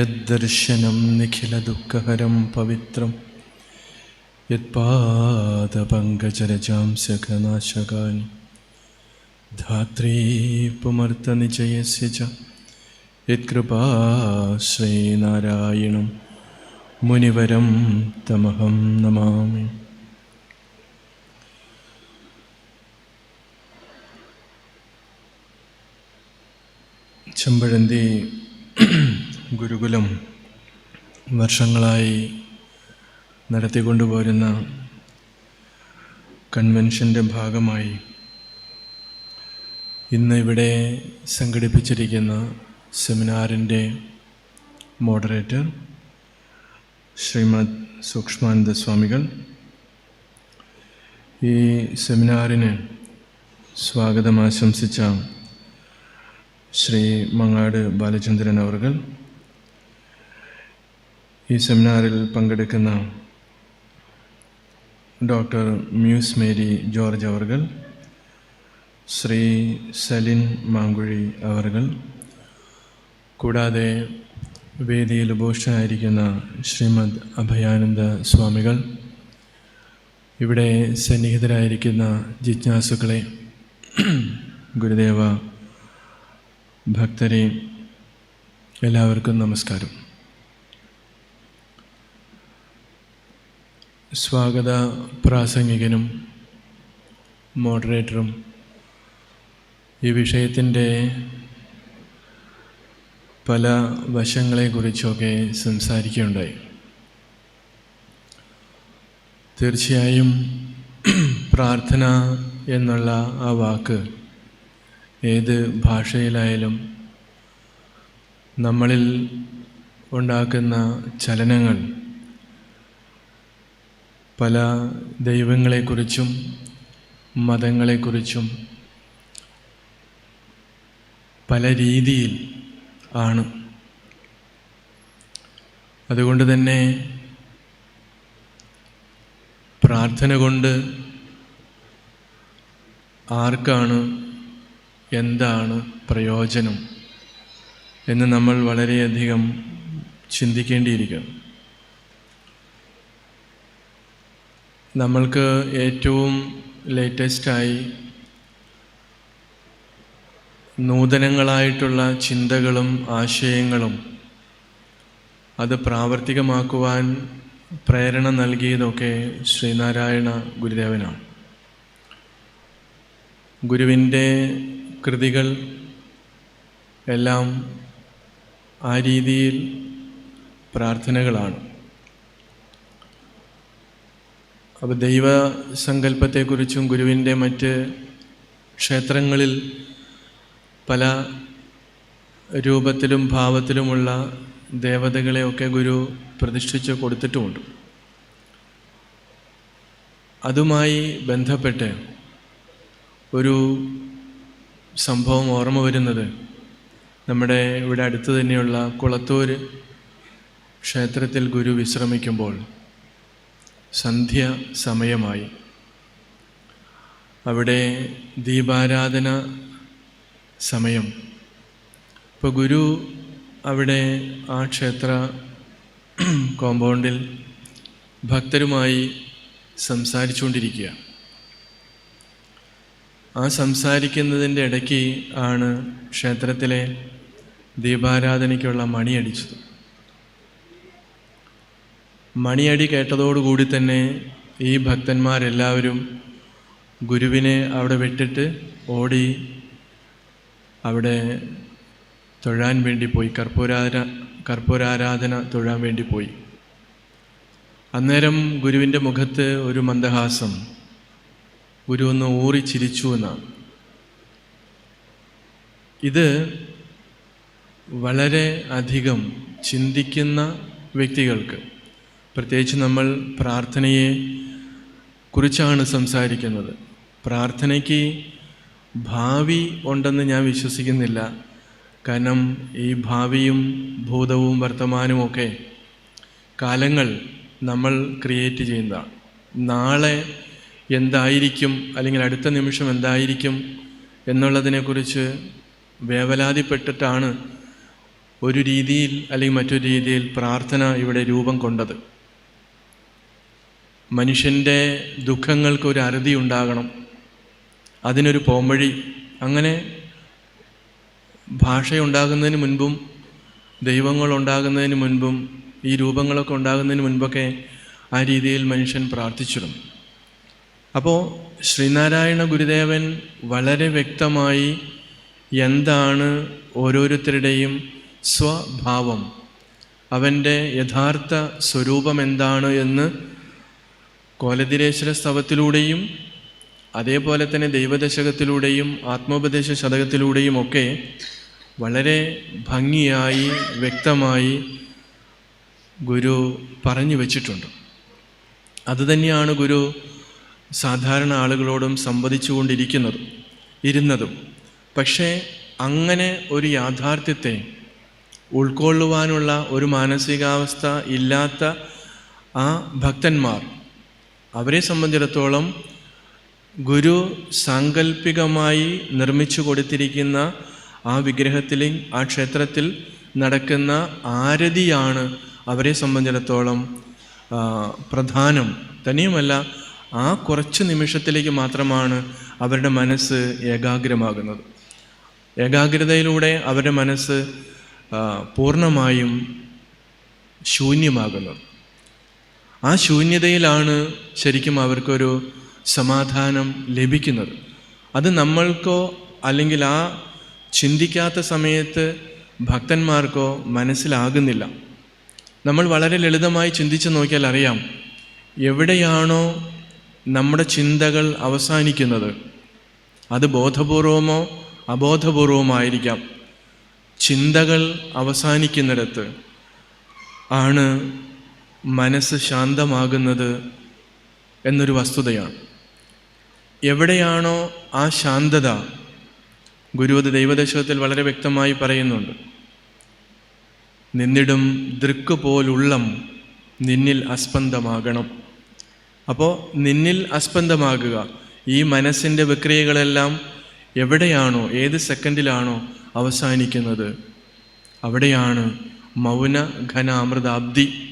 യദ്ദർശനം നിഖിലദുഃഖഹരം പവിത്രം. യത്പാദപങ്കജരജാം സഖനാശകാനി ധാത്രീ പുമർത്തനിജയസ്യ ച യത്കൃപാശ്രീനാരായണം മുനിവരം തമഹം നമാമി. ചെമ്പഴന്തി ഗുരുകുലം വർഷങ്ങളായി നടത്തിക്കൊണ്ടുപോരുന്ന കൺവെൻഷന്റെ ഭാഗമായി ഇന്ന് ഇവിടെ സംഘടിപ്പിച്ചിരിക്കുന്ന സെമിനാറിന്റെ മോഡറേറ്റർ ശ്രീമദ് സൂക്ഷ്മാനന്ദ സ്വാമികൾ. ഈ സെമിനാറിന് സ്വാഗതം ആശംസിച്ച ശ്രീ മങ്ങാട് ബാലചന്ദ്രൻ അവർകൾ ഈ സെമിനാറിൽ പങ്കെടുക്കുന്ന ഡോക്ടർ മ്യൂസ് മേരി ജോർജ് അവർകൾ ശ്രീ സലിൻ മാങ്കുഴി അവർകൾ കൂടാതെ വേദിയിൽ ഉപോഷനായിരിക്കുന്ന ശ്രീമദ് അഭയാനന്ദ സ്വാമികൾ ഇവിടെ സന്നിഹിതരായിരിക്കുന്ന ജിജ്ഞാസുക്കളെ ഗുരുദേവ ഭക്തരെ എല്ലാവർക്കും നമസ്കാരം. സ്വാഗത പ്രാസംഗികനും മോഡറേറ്ററും ഈ വിഷയത്തിന്റെ പല വശങ്ങളെക്കുറിച്ചൊക്കെ സംസാരിക്കുകയുണ്ടായി. തീർച്ചയായും പ്രാർത്ഥന എന്നുള്ള ആ വാക്ക് ഏത് ഭാഷയിലായാലും നമ്മളിൽ ഉണ്ടാക്കുന്ന ചലനങ്ങൾ പല ദൈവങ്ങളെക്കുറിച്ചും മതങ്ങളെക്കുറിച്ചും പല രീതിയിൽ ആണ്. അതുകൊണ്ട് തന്നെ പ്രാർത്ഥന കൊണ്ട് ആർക്കാണ് എന്താണ് പ്രയോജനം എന്ന് നമ്മൾ വളരെയധികം ചിന്തിക്കേണ്ടിയിരിക്കുന്നു. നമ്മൾക്ക് ഏറ്റവും ലേറ്റസ്റ്റായി നൂതനങ്ങളായിട്ടുള്ള ചിന്തകളും ആശയങ്ങളും അത് പ്രാവർത്തികമാക്കുവാൻ പ്രേരണ നൽകിയതൊക്കെ ശ്രീനാരായണ ഗുരുദേവനാണ്. ഗുരുവിന്റെ കൃതികൾ എല്ലാം ആ രീതിയിൽ പ്രാർത്ഥനകളാണ്. അപ്പോൾ ദൈവസങ്കല്പത്തെക്കുറിച്ചും ഗുരുവിന്റെ മറ്റ് ക്ഷേത്രങ്ങളിൽ പല രൂപത്തിലും ഭാവത്തിലുമുള്ള ദേവതകളെയൊക്കെ ഗുരു പ്രതിഷ്ഠിച്ച് കൊടുത്തിട്ടുമുണ്ട്. അതുമായി ബന്ധപ്പെട്ട് ഒരു സംഭവം ഓർമ്മ വരുന്നത് നമ്മുടെ ഇവിടെ അടുത്ത് തന്നെയുള്ള കുളത്തൂർ ക്ഷേത്രത്തിൽ ഗുരു വിശ്രമിക്കുമ്പോൾ സന്ധ്യ സമയമായി അവിടെ ദീപാരാധന സമയം. ഇപ്പോൾ ഗുരു അവിടെ ആ ക്ഷേത്ര കോമ്പൗണ്ടിൽ ഭക്തരുമായി സംസാരിച്ചുകൊണ്ടിരിക്കുക. ആ സംസാരിക്കുന്നതിന്റെ ഇടയ്ക്ക് ആണ് ക്ഷേത്രത്തിലെ ദീപാരാധനയ്ക്കുള്ള മണിയടിച്ചത് മണിയടി കേട്ടതോടുകൂടി തന്നെ ഈ ഭക്തന്മാരെല്ലാവരും ഗുരുവിനെ അവിടെ വിട്ടിട്ട് ഓടി അവിടെ തൊഴാൻ വേണ്ടി പോയി. കർപ്പൂരാര കർപ്പൂരാരാധന തൊഴാൻ വേണ്ടി പോയി. അന്നേരം ഗുരുവിന്റെ മുഖത്ത് ഒരു മന്ദഹാസം. ഗുരു ഒന്ന് ഊറി ചിരിച്ചു എന്നാണ്. ഇത് വളരെ അധികം ചിന്തിക്കുന്ന വ്യക്തികൾക്ക് പ്രത്യേകിച്ച് നമ്മൾ പ്രാർത്ഥനയെ കുറിച്ചാണ് സംസാരിക്കുന്നത്. പ്രാർത്ഥനയ്ക്ക് ഭാവി ഉണ്ടെന്ന് ഞാൻ വിശ്വസിക്കുന്നില്ല. കാരണം ഈ ഭാവിയും ഭൂതവും വർത്തമാനവും ഒക്കെ കാലങ്ങൾ നമ്മൾ ക്രിയേറ്റ് ചെയ്യുന്നതാണ്. നാളെ എന്തായിരിക്കും? അല്ലെങ്കിൽ അടുത്ത നിമിഷം എന്തായിരിക്കും? എന്നുള്ളതിനെക്കുറിച്ച് വേവലാതിപ്പെട്ടിട്ടാണ് ഒരു രീതിയിൽ അല്ലെങ്കിൽ മറ്റൊരു രീതിയിൽ പ്രാർത്ഥന ഇവിടെ രൂപം കൊണ്ടത്. മനുഷ്യന്റെ ദുഃഖങ്ങൾക്ക് ഒരു അറുതി ഉണ്ടാകണം. അതിനൊരു പോംവഴി. അങ്ങനെ ഭാഷയുണ്ടാകുന്നതിന് മുൻപും ദൈവങ്ങൾ ഉണ്ടാകുന്നതിന് മുൻപും ഈ രൂപങ്ങളൊക്കെ ഉണ്ടാകുന്നതിന് മുൻപൊക്കെ ആ രീതിയിൽ മനുഷ്യൻ പ്രാർത്ഥിച്ചിരുന്നു അപ്പോൾ ശ്രീനാരായണ ഗുരുദേവൻ വളരെ വ്യക്തമായി എന്താണ് ഓരോരുത്തരുടെയും സ്വഭാവം. അവന്റെ യഥാർത്ഥ സ്വരൂപം എന്താണ് എന്ന് കോലതിരേശ്വര സ്തവത്തിലൂടെയും അതേപോലെ തന്നെ ദൈവദശകത്തിലൂടെയും ആത്മോപദേശ ശതകത്തിലൂടെയും ഒക്കെ വളരെ ഭംഗിയായി വ്യക്തമായി ഗുരു പറഞ്ഞു വച്ചിട്ടുണ്ട്. അതുതന്നെയാണ് ഗുരു സാധാരണ ആളുകളോടും സംവദിച്ചു കൊണ്ടിരിക്കുന്നത് ഇരുന്നതും. പക്ഷേ അങ്ങനെ ഒരു യാഥാർത്ഥ്യത്തെ ഉൾക്കൊള്ളുവാനുള്ള ഒരു മാനസികാവസ്ഥ ഇല്ലാത്ത ആ ഭക്തന്മാർ അവരെ സംബന്ധിച്ചിടത്തോളം ഗുരു സാങ്കല്പികമായി നിർമ്മിച്ചു കൊടുത്തിരിക്കുന്ന ആ വിഗ്രഹത്തിൽ ആ ക്ഷേത്രത്തിൽ നടക്കുന്ന ആരതിയാണ് അവരെ സംബന്ധിച്ചിടത്തോളം പ്രധാനം. തന്നെയുമല്ല ആ കുറച്ച് നിമിഷത്തിലേക്ക് മാത്രമാണ് അവരുടെ മനസ്സ് ഏകാഗ്രമാകുന്നത്. ഏകാഗ്രതയിലൂടെ അവരുടെ മനസ്സ് പൂർണമായും ശൂന്യമാകുന്നത്. ആ ശൂന്യതയിലാണ് ശരിക്കും അവർക്കൊരു സമാധാനം ലഭിക്കുന്നത്. അത് നമ്മൾക്കോ അല്ലെങ്കിൽ ആ ചിന്തിക്കാത്ത സമയത്ത് ഭക്തന്മാർക്കോ മനസ്സിലാകുന്നില്ല. നമ്മൾ വളരെ ലളിതമായി ചിന്തിച്ച് നോക്കിയാൽ അറിയാം എവിടെയാണോ നമ്മുടെ ചിന്തകൾ അവസാനിക്കുന്നത്. അത് ബോധപൂർവമോ അബോധപൂർവമായിരിക്കാം. ചിന്തകൾ അവസാനിക്കുന്നിടത്ത് ആണ് മനസ്സ് ശാന്തമാകുന്നത് എന്നൊരു വസ്തുതയാണ്. എവിടെയാണോ ആ ശാന്തത ഗുരുവത് ദൈവദശകത്തിൽ വളരെ വ്യക്തമായി പറയുന്നുണ്ട്. നിന്നിടും ദൃക്ക് പോലുള്ളം നിന്നിൽ അസ്പന്ദമാകണം അപ്പോൾ നിന്നിൽ അസ്പന്ദമാകുക ഈ മനസ്സിന്റെ വിക്രിയകളെല്ലാം എവിടെയാണോ ഏത് സെക്കൻഡിലാണോ അവസാനിക്കുന്നത് അവിടെയാണ് മൗന ഘന അമൃതാബ്ദി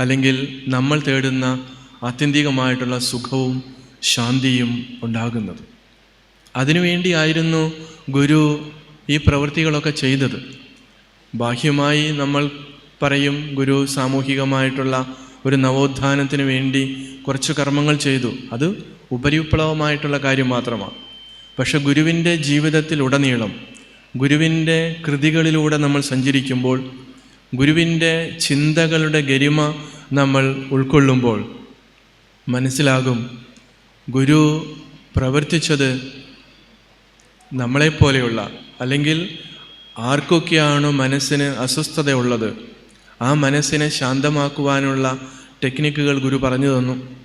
അല്ലെങ്കിൽ നമ്മൾ തേടുന്ന ആത്യന്തികമായിട്ടുള്ള സുഖവും ശാന്തിയും ഉണ്ടാകുന്നത്. അതിനുവേണ്ടിയായിരുന്നു ഗുരു ഈ പ്രവൃത്തികളൊക്കെ ചെയ്തത്. ബാഹ്യമായി നമ്മൾ പറയും ഗുരു സാമൂഹികമായിട്ടുള്ള ഒരു നവോത്ഥാനത്തിന് വേണ്ടി കുറച്ച് കർമ്മങ്ങൾ ചെയ്തു. അത് ഉപരിപ്ലവമായിട്ടുള്ള കാര്യം മാത്രമാണ്. പക്ഷെ ഗുരുവിന്റെ ജീവിതത്തിലുടനീളം ഗുരുവിന്റെ കൃതികളിലൂടെ നമ്മൾ സഞ്ചരിക്കുമ്പോൾ ഗുരുവിന്റെ ചിന്തകളുടെ ഗരിമ നമ്മൾ ഉൾക്കൊള്ളുമ്പോൾ മനസ്സിലാകും ഗുരു പ്രവർത്തിച്ചത് നമ്മളെപ്പോലെയുള്ള അല്ലെങ്കിൽ ആർക്കൊക്കെയാണോ മനസ്സിന് അസ്വസ്ഥതയുള്ളത് ആ മനസ്സിനെ ശാന്തമാക്കുവാനുള്ള ടെക്നിക്കുകൾ ഗുരു പറഞ്ഞു തന്നു.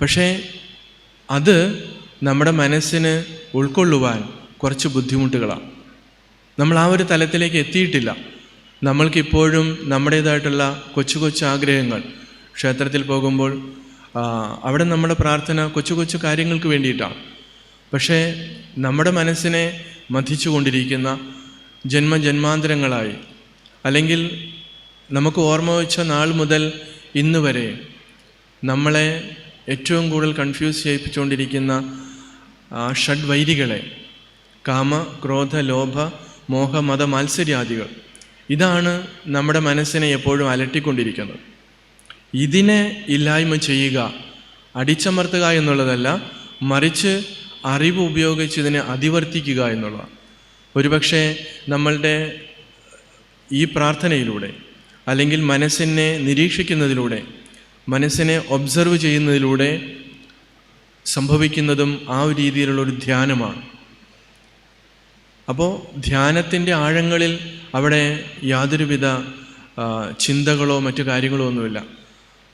പക്ഷേ അത് നമ്മുടെ മനസ്സിന് ഉൾക്കൊള്ളുവാൻ കുറച്ച് ബുദ്ധിമുട്ടുകളാണ്. നമ്മൾ ആ ഒരു തലത്തിലേക്ക് എത്തിയിട്ടില്ല. നമ്മൾക്കിപ്പോഴും നമ്മുടേതായിട്ടുള്ള കൊച്ചു കൊച്ചു ആഗ്രഹങ്ങൾ ക്ഷേത്രത്തിൽ പോകുമ്പോൾ അവിടെ നമ്മുടെ പ്രാർത്ഥന കൊച്ചു കൊച്ചു കാര്യങ്ങൾക്ക് വേണ്ടിയിട്ടാണ്. പക്ഷേ നമ്മുടെ മനസ്സിനെ മഥിച്ചുകൊണ്ടിരിക്കുന്ന ജന്മജന്മാന്തരങ്ങളായി അല്ലെങ്കിൽ നമുക്ക് ഓർമ്മ വെച്ച നാൾ മുതൽ ഇന്ന് വരെ നമ്മളെ ഏറ്റവും കൂടുതൽ കൺഫ്യൂസ് ചെയ്യിപ്പിച്ചുകൊണ്ടിരിക്കുന്ന ഷഡ്വൈരികളെ കാമ ക്രോധ ലോഭ മോഹ മത മാത്സര്യാദികൾ. ഇതാണ് നമ്മുടെ മനസ്സിനെ എപ്പോഴും അലട്ടിക്കൊണ്ടിരിക്കുന്നത്. ഇതിനെ ഇല്ലായ്മ ചെയ്യുക അടിച്ചമർത്തുക എന്നുള്ളതല്ല മറിച്ച് അറിവ് ഉപയോഗിച്ച് ഇതിനെ അതിവർത്തിക്കുക എന്നുള്ളതാണ്. ഒരുപക്ഷെ നമ്മളുടെ ഈ പ്രാർത്ഥനയിലൂടെ അല്ലെങ്കിൽ മനസ്സിനെ നിരീക്ഷിക്കുന്നതിലൂടെ മനസ്സിനെ ഒബ്സർവ് ചെയ്യുന്നതിലൂടെ സംഭവിക്കുന്നതും ആ ഒരു രീതിയിലുള്ള ഒരു ധ്യാനമാണ്. അപ്പോൾ ധ്യാനത്തിന്റെ ആഴങ്ങളിൽ അവിടെ യാതൊരുവിധ ചിന്തകളോ മറ്റു കാര്യങ്ങളോ ഒന്നുമില്ല.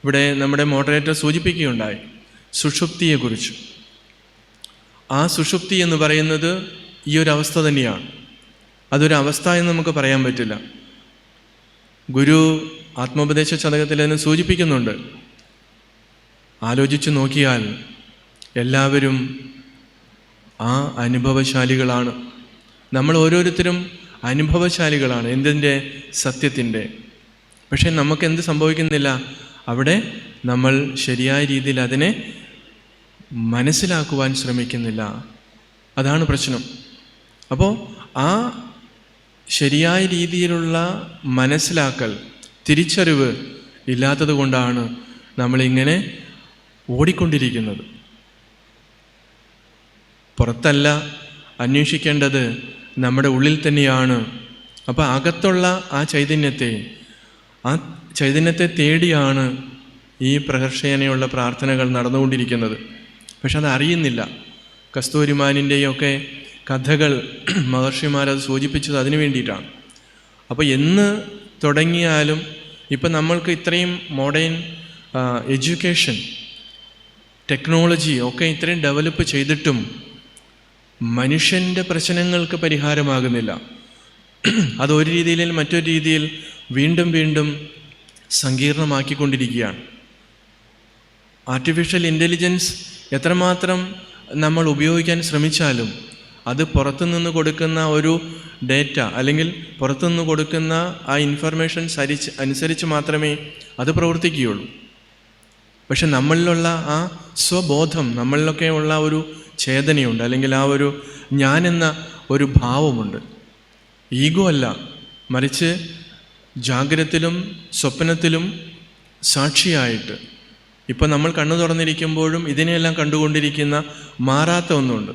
ഇവിടെ നമ്മുടെ മോഡറേറ്റർ സൂചിപ്പിക്കുകയുണ്ടായി സുഷുപ്തിയെക്കുറിച്ച്. ആ സുഷുപ്തി എന്ന് പറയുന്നത് ഈ ഒരു അവസ്ഥ തന്നെയാണ്. അതൊരു അവസ്ഥ എന്ന് നമുക്ക് പറയാൻ പറ്റില്ല. ഗുരു ആത്മോപദേശ ചതകത്തിൽ അതിനെ സൂചിപ്പിക്കുന്നുണ്ട്. ആലോചിച്ചു നോക്കിയാൽ എല്ലാവരും ആ അനുഭവശാലികളാണ്. നമ്മൾ ഓരോരുത്തരും അനുഭവശാലികളാണ് എന്തിന്റെ? സത്യത്തിന്റെ. പക്ഷേ നമുക്ക് എന്ത് സംഭവിക്കുന്നില്ല? അവിടെ നമ്മൾ ശരിയായ രീതിയിൽ അതിനെ മനസ്സിലാക്കുവാൻ ശ്രമിക്കുന്നില്ല. അതാണ് പ്രശ്നം. അപ്പോൾ ആ ശരിയായ രീതിയിലുള്ള മനസ്സിലാക്കൽ തിരിച്ചറിവ് ഇല്ലാത്തത് കൊണ്ടാണ് നമ്മളിങ്ങനെ ഓടിക്കൊണ്ടിരിക്കുന്നത്. പുറത്തല്ല അന്വേഷിക്കേണ്ടത് നമ്മുടെ ഉള്ളിൽ തന്നെയാണ്. അപ്പോൾ അകത്തുള്ള ആ ചൈതന്യത്തെ ആ ചൈതന്യത്തെ തേടിയാണ് ഈ പ്രഹർഷേനയുള്ള പ്രാർത്ഥനകൾ നടന്നുകൊണ്ടിരിക്കുന്നത്. പക്ഷെ അത് അറിയുന്നില്ല. കസ്തൂരിമാനിന്റെയൊക്കെ കഥകൾ മഹർഷിമാരത് സൂചിപ്പിച്ചത് അതിനു വേണ്ടിയിട്ടാണ്. അപ്പോൾ എന്ന് തുടങ്ങിയാലും ഇപ്പം നമ്മൾക്ക് ഇത്രയും മോഡേൺ എഡ്യൂക്കേഷൻ ടെക്നോളജി ഒക്കെ ഇത്രയും ഡെവലപ്പ് ചെയ്തിട്ടും മനുഷ്യന്റെ പ്രശ്നങ്ങൾക്ക് പരിഹാരമാകുന്നില്ല. അതൊരു രീതിയിൽ മറ്റൊരു രീതിയിൽ വീണ്ടും വീണ്ടും സങ്കീർണമാക്കിക്കൊണ്ടിരിക്കുകയാണ്. ആർട്ടിഫിഷ്യൽ ഇന്റലിജൻസ് എത്രമാത്രം നമ്മൾ ഉപയോഗിക്കാൻ ശ്രമിച്ചാലും അത് പുറത്തുനിന്ന് കൊടുക്കുന്ന ഒരു ഡേറ്റ അല്ലെങ്കിൽ പുറത്തുനിന്ന് കൊടുക്കുന്ന ആ ഇൻഫർമേഷൻ സരിച്ച് അനുസരിച്ച് മാത്രമേ അത് പ്രവർത്തിക്കുകയുള്ളൂ. പക്ഷെ നമ്മളിലുള്ള ആ സ്വബോധം നമ്മളിലൊക്കെ ഉള്ള ഒരു ചേതനയുണ്ട് അല്ലെങ്കിൽ ആ ഒരു ഞാനെന്ന ഒരു ഭാവമുണ്ട്. ഈഗോ അല്ല. മറിച്ച് ജാഗ്രതത്തിലും സ്വപ്നത്തിലും സാക്ഷിയായിട്ട് ഇപ്പം നമ്മൾ കണ്ണു തുറന്നിരിക്കുമ്പോഴും ഇതിനെയെല്ലാം കണ്ടുകൊണ്ടിരിക്കുന്ന മാറാത്ത ഒന്നുണ്ട്.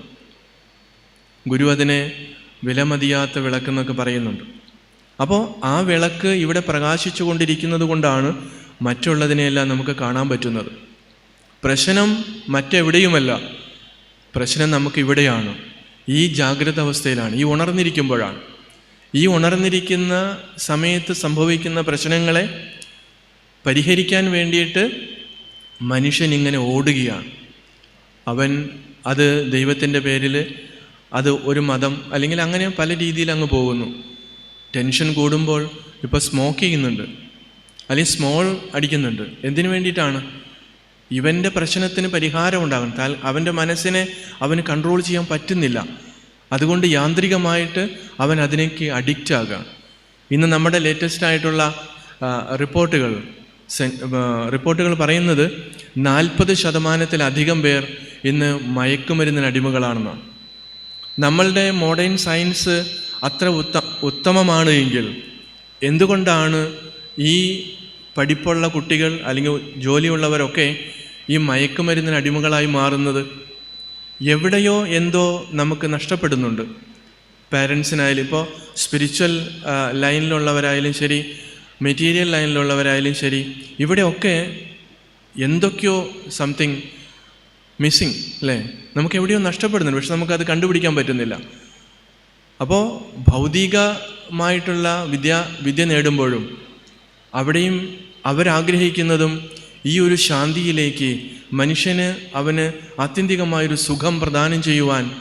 ഗുരു അതിനെ വിലമതിയാത്ത വിളക്കെന്നൊക്കെ പറയുന്നുണ്ട്. അപ്പോൾ ആ വിളക്ക് ഇവിടെ പ്രകാശിച്ചു കൊണ്ടിരിക്കുന്നത് കൊണ്ടാണ് മറ്റുള്ളതിനെയെല്ലാം നമുക്ക് കാണാൻ പറ്റുന്നത്. പ്രശ്നം മറ്റെവിടെയുമല്ല. പ്രശ്നം നമുക്ക് ഇവിടെയാണ്. ഈ ജാഗ്രത അവസ്ഥയിലാണ്. ഈ ഉണർന്നിരിക്കുമ്പോഴാണ്. ഈ ഉണർന്നിരിക്കുന്ന സമയത്ത് സംഭവിക്കുന്ന പ്രശ്നങ്ങളെ പരിഹരിക്കാൻ വേണ്ടിയിട്ട് മനുഷ്യൻ ഇങ്ങനെ ഓടുകയാണ്. അവൻ അത് ദൈവത്തിന്റെ പേരിൽ അത് ഒരു മതം അല്ലെങ്കിൽ അങ്ങനെ പല രീതിയിൽ അങ്ങ് പോകുന്നു. ടെൻഷൻ കൂടുമ്പോൾ ഇപ്പോൾ സ്മോക്ക് ചെയ്യുന്നുണ്ട്. അല്ലെങ്കിൽ സ്മോൾ അടിക്കുന്നുണ്ട്. എന്തിനു വേണ്ടിയിട്ടാണ്? ഇവന്റെ പ്രശ്നത്തിന് പരിഹാരം ഉണ്ടാകണം. താൽ അവന്റെ മനസ്സിനെ അവന് കൺട്രോൾ ചെയ്യാൻ പറ്റുന്നില്ല. അതുകൊണ്ട് യാന്ത്രികമായിട്ട് അവൻ അതിലേക്ക് അഡിക്റ്റ് ആകുകയാണ് ഇന്ന് നമ്മുടെ ലേറ്റസ്റ്റ് ആയിട്ടുള്ള റിപ്പോർട്ടുകൾ റിപ്പോർട്ടുകൾ പറയുന്നത് നാൽപ്പത് ശതമാനത്തിലധികം പേർ ഇന്ന് മയക്കുമരുന്നിന് അടിമകളാണെന്നാണ്. നമ്മളുടെ മോഡേൺ സയൻസ് അത്ര ഉത്ത ഉത്തമമാണ് എങ്കിൽ എന്തുകൊണ്ടാണ് ഈ പഠിപ്പുള്ള കുട്ടികൾ അല്ലെങ്കിൽ ജോലിയുള്ളവരൊക്കെ ഈ മയക്കുമരുന്നിന് അടിമകളായി മാറുന്നത് എവിടെയോ എന്തോ നമുക്ക് നഷ്ടപ്പെടുന്നുണ്ട്. പാരൻസിനായാലും ഇപ്പോൾ സ്പിരിച്വൽ ലൈനിലുള്ളവരായാലും ശരി മെറ്റീരിയൽ ലൈനിലുള്ളവരായാലും ശരി ഇവിടെയൊക്കെ എന്തൊക്കെയോ സംതിങ് മിസ്സിങ് അല്ലേ നമുക്ക് എവിടെയോ നഷ്ടപ്പെടുന്നുണ്ട്. പക്ഷെ നമുക്കത് കണ്ടുപിടിക്കാൻ പറ്റുന്നില്ല. അപ്പോൾ ഭൗതികമായിട്ടുള്ള വിദ്യ വിദ്യ നേടുമ്പോഴും അവിടെയും അവരാഗ്രഹിക്കുന്നതും ഈ ഒരു ശാന്തിയിലേക്ക് മനുഷ്യന് അവന് ആത്യന്തികമായൊരു സുഖം പ്രദാനം ചെയ്യുവാൻ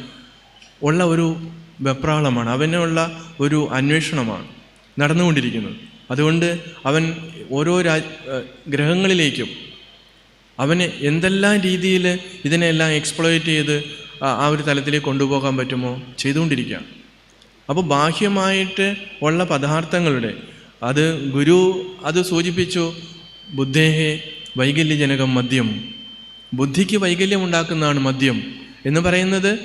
ഉള്ള ഒരു വെപ്രാളമാണ്. അവനുള്ള ഒരു അന്വേഷണമാണ് നടന്നുകൊണ്ടിരിക്കുന്നത്. അതുകൊണ്ട് അവൻ ഓരോ രാ ഗ്രഹങ്ങളിലേക്കും അവന് എന്തെല്ലാം രീതിയിൽ ഇതിനെല്ലാം എക്സ്പ്ലോയിറ്റ് ചെയ്ത് ആ- ഒരു തലത്തിലേക്ക് കൊണ്ടുപോകാൻ പറ്റുമോ ചെയ്തുകൊണ്ടിരിക്കുകയാണ്. അപ്പോൾ ബാഹ്യമായിട്ട് ഉള്ള പദാർത്ഥങ്ങളുടെ അത് ഗുരു അത് സൂചിപ്പിച്ചു ബുദ്ധേഹെ വൈകല്യജനകം മദ്യം. ബുദ്ധിക്ക് വൈകല്യം ഉണ്ടാക്കുന്നതാണ് മദ്യം. എന്ന് പറയുന്നത്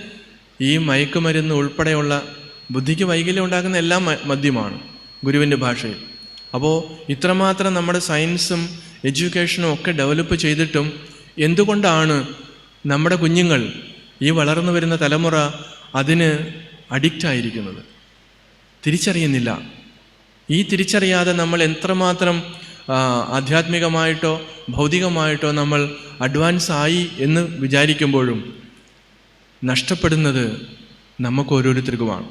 ഈ മയക്കുമരുന്ന് ഉൾപ്പെടെയുള്ള ബുദ്ധിക്ക് വൈകല്യം ഉണ്ടാക്കുന്ന എല്ലാം മദ്യമാണ് ഗുരുവിന്റെ ഭാഷയിൽ. അപ്പോൾ ഇത്രമാത്രം നമ്മുടെ സയൻസും എഡ്യൂക്കേഷനും ഒക്കെ ഡെവലപ്പ് ചെയ്തിട്ടും എന്തുകൊണ്ടാണ് നമ്മുടെ കുഞ്ഞുങ്ങൾ ഈ വളർന്നു വരുന്ന തലമുറ അതിന് അഡിക്റ്റ് ആയിരിക്കുന്നത്? തിരിച്ചറിയുന്നില്ല. ഈ തിരിച്ചറിയാതെ നമ്മൾ എത്രമാത്രം ആധ്യാത്മികമായിട്ടോ ഭൗതികമായിട്ടോ നമ്മൾ അഡ്വാൻസ് ആയി എന്ന് വിചാരിക്കുമ്പോഴും നഷ്ടപ്പെടുന്നത് നമുക്ക് ഓരോരുത്തർക്കുമാണ്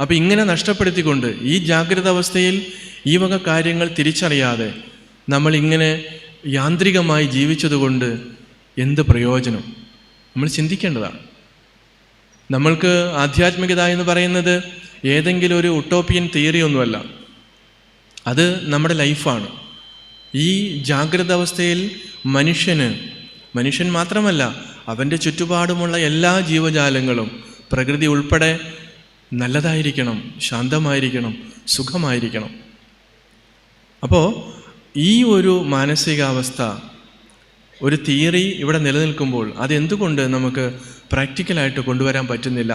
അപ്പം ഇങ്ങനെ നഷ്ടപ്പെടുത്തിക്കൊണ്ട് ഈ ജാഗ്രത അവസ്ഥയിൽ ഈ വക കാര്യങ്ങൾ തിരിച്ചറിയാതെ നമ്മൾ ഇങ്ങനെ യാന്ത്രികമായി ജീവിച്ചതുകൊണ്ട് എന്ത് പ്രയോജനം? നമ്മൾ ചിന്തിക്കേണ്ടതാണ്. നമ്മൾക്ക് ആധ്യാത്മികത എന്ന് പറയുന്നത് ഏതെങ്കിലും ഒരു ഉട്ടോപ്പിയൻ തിയറി ഒന്നുമല്ല അത് നമ്മുടെ ലൈഫാണ്. ഈ ജാഗ്രത അവസ്ഥയിൽ മനുഷ്യന് മനുഷ്യൻ മാത്രമല്ല അവന്റെ ചുറ്റുപാടുമുള്ള എല്ലാ ജീവജാലങ്ങളും പ്രകൃതി ഉൾപ്പെടെ നല്ലതായിരിക്കണം ശാന്തമായിരിക്കണം സുഖമായിരിക്കണം. അപ്പോൾ ഈ ഒരു മാനസികാവസ്ഥ ഒരു തിയറി ഇവിടെ നിലനിൽക്കുമ്പോൾ അതെന്തുകൊണ്ട് നമുക്ക് പ്രാക്ടിക്കലായിട്ട് കൊണ്ടുവരാൻ പറ്റുന്നില്ല?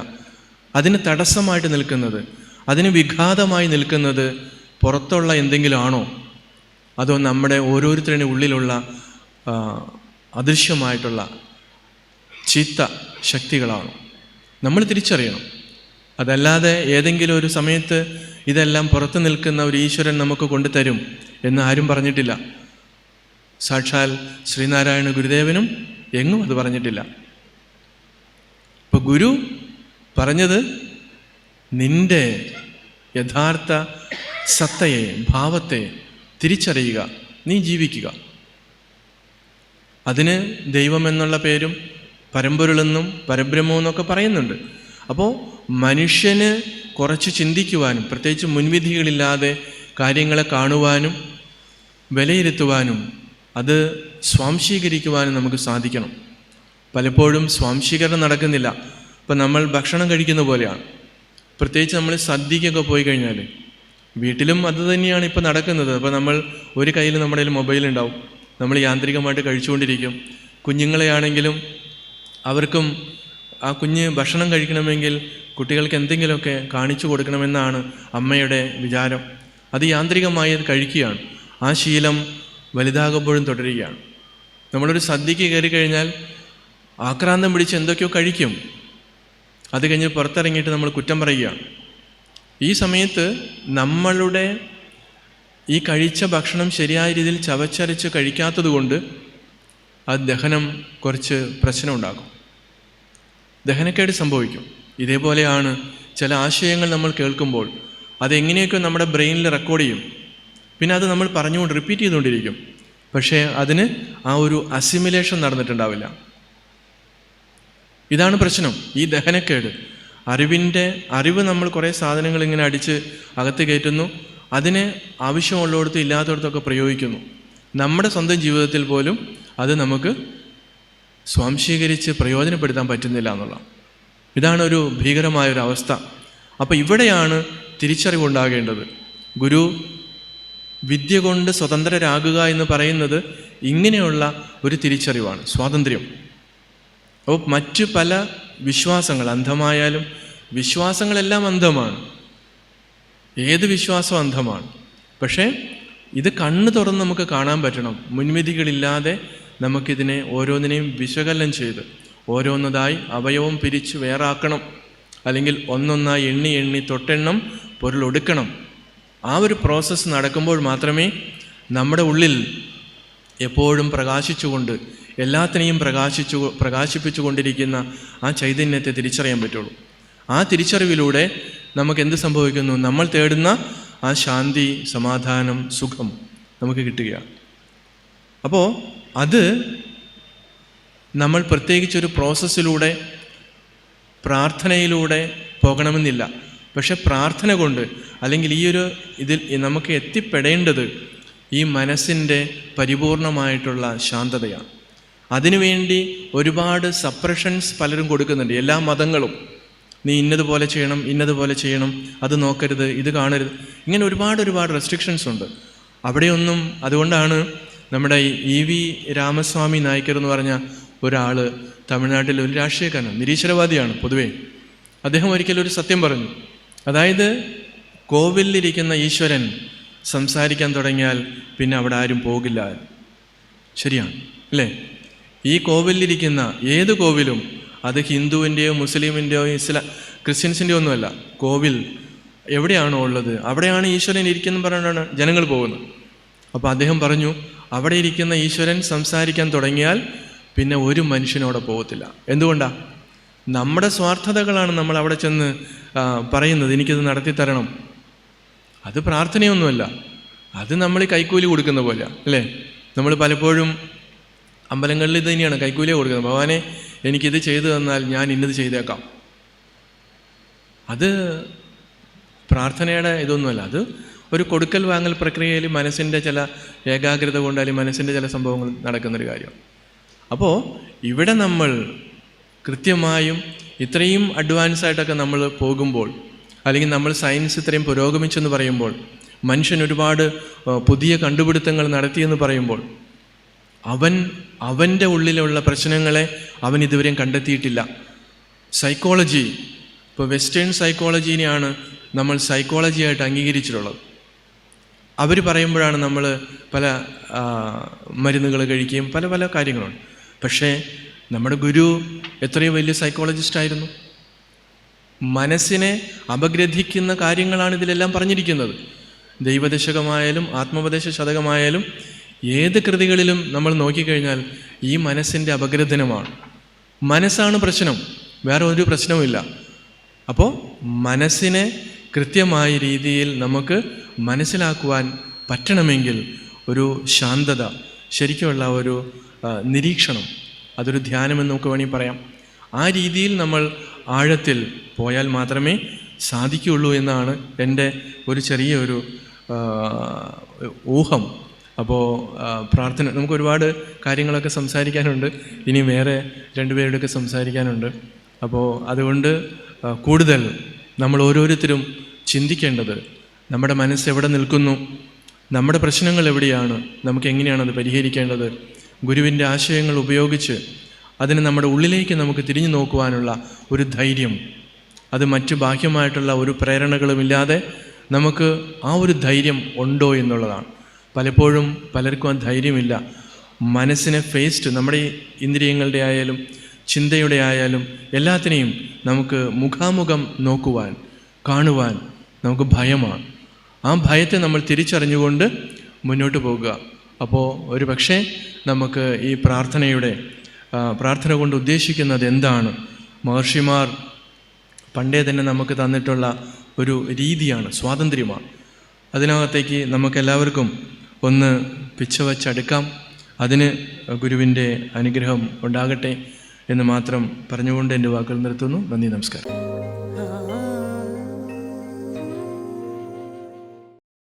അതിന് തടസ്സമായിട്ട് നിൽക്കുന്നത് അതിന് വിഘാതമായി നിൽക്കുന്നത് പുറത്തുള്ള എന്തെങ്കിലും ആണോ? അതോ നമ്മുടെ ഓരോരുത്തരുടെ ഉള്ളിലുള്ള അദൃശ്യമായിട്ടുള്ള ചീത്ത ശക്തികളാണോ? നമ്മൾ തിരിച്ചറിയണം. അതല്ലാതെ ഏതെങ്കിലും ഒരു സമയത്ത് ഇതെല്ലാം പുറത്തു നിൽക്കുന്ന ഒരു ഈശ്വരൻ നമുക്ക് കൊണ്ടുതരും എന്ന് ആരും പറഞ്ഞിട്ടില്ല. സാക്ഷാൽ ശ്രീനാരായണ ഗുരുദേവനും എങ്ങും അത് പറഞ്ഞിട്ടില്ല. ഇപ്പൊ ഗുരു പറഞ്ഞത് നിന്റെ യഥാർത്ഥ സത്തയെ ഭാവത്തെ തിരിച്ചറിയുക നീ ജീവിക്കുക. അതിന് ദൈവമെന്നുള്ള പേരും പരമ്പൊരുളെന്നും പരബ്രഹ്മവും എന്നൊക്കെ പറയുന്നുണ്ട്. അപ്പോൾ മനുഷ്യന് കുറച്ച് ചിന്തിക്കുവാനും പ്രത്യേകിച്ച് മുൻവിധികളില്ലാതെ കാര്യങ്ങളെ കാണുവാനും വിലയിരുത്തുവാനും അത് സ്വാംശീകരിക്കുവാനും നമുക്ക് സാധിക്കണം. പലപ്പോഴും സ്വാംശീകരണം നടക്കുന്നില്ല. ഇപ്പം നമ്മൾ ഭക്ഷണം കഴിക്കുന്ന പോലെയാണ്. പ്രത്യേകിച്ച് നമ്മൾ സദ്യക്കൊക്കെ പോയി കഴിഞ്ഞാൽ വീട്ടിലും അത് തന്നെയാണ് ഇപ്പോൾ നടക്കുന്നത്. അപ്പോൾ നമ്മൾ ഒരു കയ്യിൽ നമ്മുടെ കയ്യിൽ മൊബൈൽ ഉണ്ടാവും. നമ്മൾ യാന്ത്രികമായിട്ട് കഴിച്ചുകൊണ്ടിരിക്കും. കുഞ്ഞുങ്ങളെയാണെങ്കിലും അവർക്കും ആ കുഞ്ഞ് ഭക്ഷണം കഴിക്കണമെങ്കിൽ കുട്ടികൾക്ക് എന്തെങ്കിലുമൊക്കെ കാണിച്ചു കൊടുക്കണമെന്നാണ് അമ്മയുടെ വിചാരം. അത് യാന്ത്രികമായി അത് കഴിക്കുകയാണ്. ആ ശീലം വലുതാകുമ്പോഴും തുടരുകയാണ്. നമ്മളൊരു സദ്യക്ക് കയറി കഴിഞ്ഞാൽ ആക്രാന്തം പിടിച്ച് എന്തൊക്കെയോ കഴിക്കും. അത് കഴിഞ്ഞ് പുറത്തിറങ്ങിയിട്ട് നമ്മൾ കുറ്റം പറയുകയാണ് ഈ സമയത്ത് നമ്മളുടെ ഈ കഴിച്ച ഭക്ഷണം ശരിയായ രീതിയിൽ ചവച്ചരച്ച് കഴിക്കാത്തത് കൊണ്ട് ആ ദഹനം കുറച്ച് പ്രശ്നമുണ്ടാക്കും ദഹനക്കേട് സംഭവിക്കും. ഇതേപോലെയാണ് ചില ആശയങ്ങൾ നമ്മൾ കേൾക്കുമ്പോൾ അതെങ്ങനെയൊക്കെ നമ്മുടെ ബ്രെയിനിൽ റെക്കോർഡ് ചെയ്യും. പിന്നെ അത് നമ്മൾ പറഞ്ഞുകൊണ്ട് റിപ്പീറ്റ് ചെയ്തുകൊണ്ടിരിക്കും. പക്ഷേ അതിന് ആ ഒരു അസിമിലേഷൻ നടന്നിട്ടുണ്ടാവില്ല. ഇതാണ് പ്രശ്നം. ഈ ദഹനക്കേട്. അറിവിന്റെ അറിവ് നമ്മൾ കുറേ സാധനങ്ങൾ ഇങ്ങനെ അടിച്ച് അകത്ത് കയറ്റുന്നു. അതിനെ ആവശ്യമുള്ളിടത്തും ഇല്ലാത്തടത്തൊക്കെ പ്രയോഗിക്കുന്നു. നമ്മുടെ സ്വന്തം ജീവിതത്തിൽ പോലും അത് നമുക്ക് സ്വാംശീകരിച്ച് പ്രയോജനപ്പെടുത്താൻ പറ്റുന്നില്ല എന്നുള്ള ഇതാണ് ഒരു ഭീകരമായ ഒരു അവസ്ഥ അപ്പോൾ ഇവിടെയാണ് തിരിച്ചറിവുണ്ടാകേണ്ടത്. ഗുരു വിദ്യ കൊണ്ട് സ്വതന്ത്രരാകുക എന്ന് പറയുന്നത് ഇങ്ങനെയുള്ള ഒരു തിരിച്ചറിവാണ് സ്വാതന്ത്ര്യം. അപ്പോൾ മറ്റ് പല വിശ്വാസങ്ങൾ അന്ധമായാലും വിശ്വാസങ്ങളെല്ലാം അന്ധമാണ്. ഏത് വിശ്വാസം അന്ധമാണ്. പക്ഷേ ഇത് കണ്ണ് തുറന്ന് നമുക്ക് കാണാൻ പറ്റണം. മുൻവിധികളില്ലാതെ നമുക്കിതിനെ ഓരോന്നിനെയും വിശകലനം ചെയ്ത് ഓരോന്നതായി അവയവം പിരിച്ച് വേറാക്കണം. അല്ലെങ്കിൽ ഒന്നൊന്നായി എണ്ണി എണ്ണി തൊട്ടെണ്ണം പൊരുളൊടുക്കണം ആ ഒരു പ്രോസസ്സ് നടക്കുമ്പോൾ മാത്രമേ നമ്മുടെ ഉള്ളിൽ എപ്പോഴും പ്രകാശിച്ചുകൊണ്ട് എല്ലാത്തിനെയും പ്രകാശിച്ചു പ്രകാശിപ്പിച്ചു കൊണ്ടിരിക്കുന്ന ആ ചൈതന്യത്തെ തിരിച്ചറിയാൻ പറ്റുള്ളൂ. ആ തിരിച്ചറിവിലൂടെ നമുക്ക് എന്ത് സംഭവിക്കുന്നു? നമ്മൾ തേടുന്ന ആ ശാന്തി സമാധാനം സുഖം നമുക്ക് കിട്ടുകയാണ്. അപ്പോൾ അത് നമ്മൾ പ്രത്യേകിച്ചൊരു പ്രോസസ്സിലൂടെ പ്രാർത്ഥനയിലൂടെ പോകണമെന്നില്ല. പക്ഷെ പ്രാർത്ഥന കൊണ്ട് അല്ലെങ്കിൽ ഈ ഒരു ഇതിൽ നമുക്ക് എത്തിപ്പെടേണ്ടത് ഈ മനസ്സിന്റെ പരിപൂർണമായിട്ടുള്ള ശാന്തതയാണ്. അതിനുവേണ്ടി ഒരുപാട് സപ്രഷൻസ് പലരും കൊടുക്കുന്നുണ്ട്. എല്ലാ മതങ്ങളും. നീ ഇന്നതുപോലെ ചെയ്യണം ഇന്നതുപോലെ ചെയ്യണം അത് നോക്കരുത് ഇത് കാണരുത്. ഇങ്ങനെ ഒരുപാട് ഒരുപാട് റെസ്ട്രിക്ഷൻസ് ഉണ്ട്. അവിടെയൊന്നും അതുകൊണ്ടാണ് നമ്മുടെ ഇ വി രാമസ്വാമി നായ്ക്കർ എന്ന് പറഞ്ഞ ഒരാൾ തമിഴ്നാട്ടിൽ ഒരു രാഷ്ട്രീയക്കാരൻ നിരീശ്വരവാദിയാണ് പൊതുവേ. അദ്ദേഹം ഒരിക്കലും ഒരു സത്യം പറഞ്ഞു. അതായത് കോവിലിരിക്കുന്ന ഈശ്വരൻ സംസാരിക്കാൻ തുടങ്ങിയാൽ പിന്നെ അവിടെ ആരും പോകില്ല. ശരിയാണ് അല്ലേ? ഈ കോവിലിരിക്കുന്ന ഏത് കോവിലും അത് ഹിന്ദുവിന്റെയോ മുസ്ലിമിന്റെയോ ഇസ്ലാ ക്രിസ്ത്യൻസിന്റെയോ ഒന്നുമല്ല. കോവിൽ എവിടെയാണോ ഉള്ളത് അവിടെയാണ് ഈശ്വരൻ ഇരിക്കുന്നത് പറഞ്ഞാണ് ജനങ്ങൾ പോകുന്നത്. അപ്പോൾ അദ്ദേഹം പറഞ്ഞു അവിടെ ഇരിക്കുന്ന ഈശ്വരൻ സംസാരിക്കാൻ തുടങ്ങിയാൽ പിന്നെ ഒരു മനുഷ്യനോടെ പോകത്തില്ല. എന്തുകൊണ്ടാണ് നമ്മുടെ സ്വാർത്ഥതകളാണ് നമ്മൾ അവിടെ ചെന്ന് പറയുന്നത് എനിക്കിത് നടത്തി തരണം. അത് പ്രാർത്ഥനയൊന്നുമല്ല. അത് നമ്മൾ കൈക്കൂലി കൊടുക്കുന്ന പോലെയാണ് അല്ലേ? നമ്മൾ പലപ്പോഴും അമ്പലങ്ങളിൽ ഇത് തന്നെയാണ് കൈക്കൂലി കൊടുക്കുന്നത്. ഭഗവാനെ എനിക്കിത് ചെയ്തു തന്നാൽ ഞാൻ ഇന്നത് ചെയ്തേക്കാം. അത് പ്രാർത്ഥനയുടെ ഇതൊന്നുമല്ല. അത് ഒരു കൊടുക്കൽ വാങ്ങൽ പ്രക്രിയയിൽ മനസ്സിന്റെ ചില ഏകാഗ്രത കൊണ്ട് അല്ലെങ്കിൽ മനസ്സിന്റെ ചില സംഭവങ്ങൾ നടക്കുന്നൊരു കാര്യം. അപ്പോൾ ഇവിടെ നമ്മൾ കൃത്യമായും ഇത്രയും അഡ്വാൻസ് ആയിട്ടൊക്കെ നമ്മൾ പോകുമ്പോൾ അല്ലെങ്കിൽ നമ്മൾ സയൻസ് ഇത്രയും പുരോഗമിച്ചെന്ന് പറയുമ്പോൾ മനുഷ്യൻ ഒരുപാട് പുതിയ കണ്ടുപിടുത്തങ്ങൾ നടത്തിയെന്ന് പറയുമ്പോൾ അവൻ അവന്റെ ഉള്ളിലുള്ള പ്രശ്നങ്ങളെ അവൻ ഇതുവരെയും കണ്ടെത്തിയിട്ടില്ല. സൈക്കോളജി ഇപ്പോൾ വെസ്റ്റേൺ സൈക്കോളജീനെയാണ് നമ്മൾ സൈക്കോളജിയായിട്ട് അംഗീകരിച്ചിട്ടുള്ളത്. അവർ പറയുമ്പോഴാണ് നമ്മൾ പല മരുന്നുകൾ കഴിക്കുകയും പല പല കാര്യങ്ങളുണ്ട്. പക്ഷേ നമ്മുടെ ഗുരു എത്രയോ വലിയ സൈക്കോളജിസ്റ്റ് ആയിരുന്നു. മനസ്സിനെ അപഗ്രഥിക്കുന്ന കാര്യങ്ങളാണ് ഇതിലെല്ലാം പറഞ്ഞിരിക്കുന്നത്. ദൈവദശകമായാലും ആത്മോപദേശ ശതകമായാലും ഏത് കൃതികളിലും നമ്മൾ നോക്കിക്കഴിഞ്ഞാൽ ഈ മനസ്സിന്റെ അപഗ്രഥനമാണ്. മനസ്സാണ് പ്രശ്നം. വേറെ ഒരു പ്രശ്നവുമില്ല അപ്പോൾ മനസ്സിനെ കൃത്യമായ രീതിയിൽ നമുക്ക് മനസ്സിലാക്കുവാൻ പറ്റണമെങ്കിൽ ഒരു ശാന്തത ശരിക്കുമുള്ള ഒരു നിരീക്ഷണം അതൊരു ധ്യാനമെന്ന് നമുക്ക് വേണമെങ്കിൽ പറയാം. ആ രീതിയിൽ നമ്മൾ ആഴത്തിൽ പോയാൽ മാത്രമേ സാധിക്കുകയുള്ളൂ എന്നാണ് എന്റെ ഒരു ചെറിയ ഒരു ഊഹം. അപ്പോൾ പ്രാർത്ഥന നമുക്ക് ഒരുപാട് കാര്യങ്ങളൊക്കെ സംസാരിക്കാനുണ്ട്. ഇനി വേറെ രണ്ടുപേരുടെയൊക്കെ സംസാരിക്കാനുണ്ട്. അപ്പോൾ അതുകൊണ്ട് കൂടുതൽ നമ്മൾ ഓരോരുത്തരും ചിന്തിക്കേണ്ടത് നമ്മുടെ മനസ്സ് എവിടെ നിൽക്കുന്നു നമ്മുടെ പ്രശ്നങ്ങൾ എവിടെയാണ് നമുക്ക് എങ്ങനെയാണ് അത് പരിഹരിക്കേണ്ടത് ഗുരുവിന്റെ ആശയങ്ങൾ ഉപയോഗിച്ച് അതിനെ നമ്മുടെ ഉള്ളിലേക്ക് നമുക്ക് തിരിഞ്ഞു നോക്കുവാനുള്ള ഒരു ധൈര്യം അത് മറ്റു ബാഹ്യമായിട്ടുള്ള ഒരു പ്രേരണകളുമില്ലാതെ നമുക്ക് ആ ഒരു ധൈര്യം ഉണ്ടോ എന്നുള്ളതാണ്. പലപ്പോഴും പലർക്കും ആ ധൈര്യമില്ല. മനസ്സിനെ ഫേസ്ഡ് നമ്മുടെ ഇന്ദ്രിയങ്ങളുടെ ആയാലും ചിന്തയുടെ ആയാലും എല്ലാത്തിനെയും നമുക്ക് മുഖാമുഖം നോക്കുവാൻ കാണുവാൻ നമുക്ക് ഭയമാണ്. ആ ഭയത്തെ നമ്മൾ തിരിച്ചറിഞ്ഞുകൊണ്ട് മുന്നോട്ട് പോകുക. അപ്പോൾ ഒരു പക്ഷേ നമുക്ക് ഈ പ്രാർത്ഥനയുടെ പ്രാർത്ഥന കൊണ്ട് ഉദ്ദേശിക്കുന്നത് എന്താണ്? മഹർഷിമാർ പണ്ടേ തന്നെ നമുക്ക് തന്നിട്ടുള്ള ഒരു രീതിയാണ് സ്വാതന്ത്ര്യമാണ്. അതിനകത്തേക്ക് നമുക്കെല്ലാവർക്കും ഒന്ന് പിച്ച വച്ചെടുക്കാം. അതിന് ഗുരുവിന്റെ അനുഗ്രഹം ഉണ്ടാകട്ടെ എന്ന് മാത്രം പറഞ്ഞുകൊണ്ട് എന്റെ വാക്കുകൾ നിർത്തുന്നു. നന്ദി നമസ്കാരം.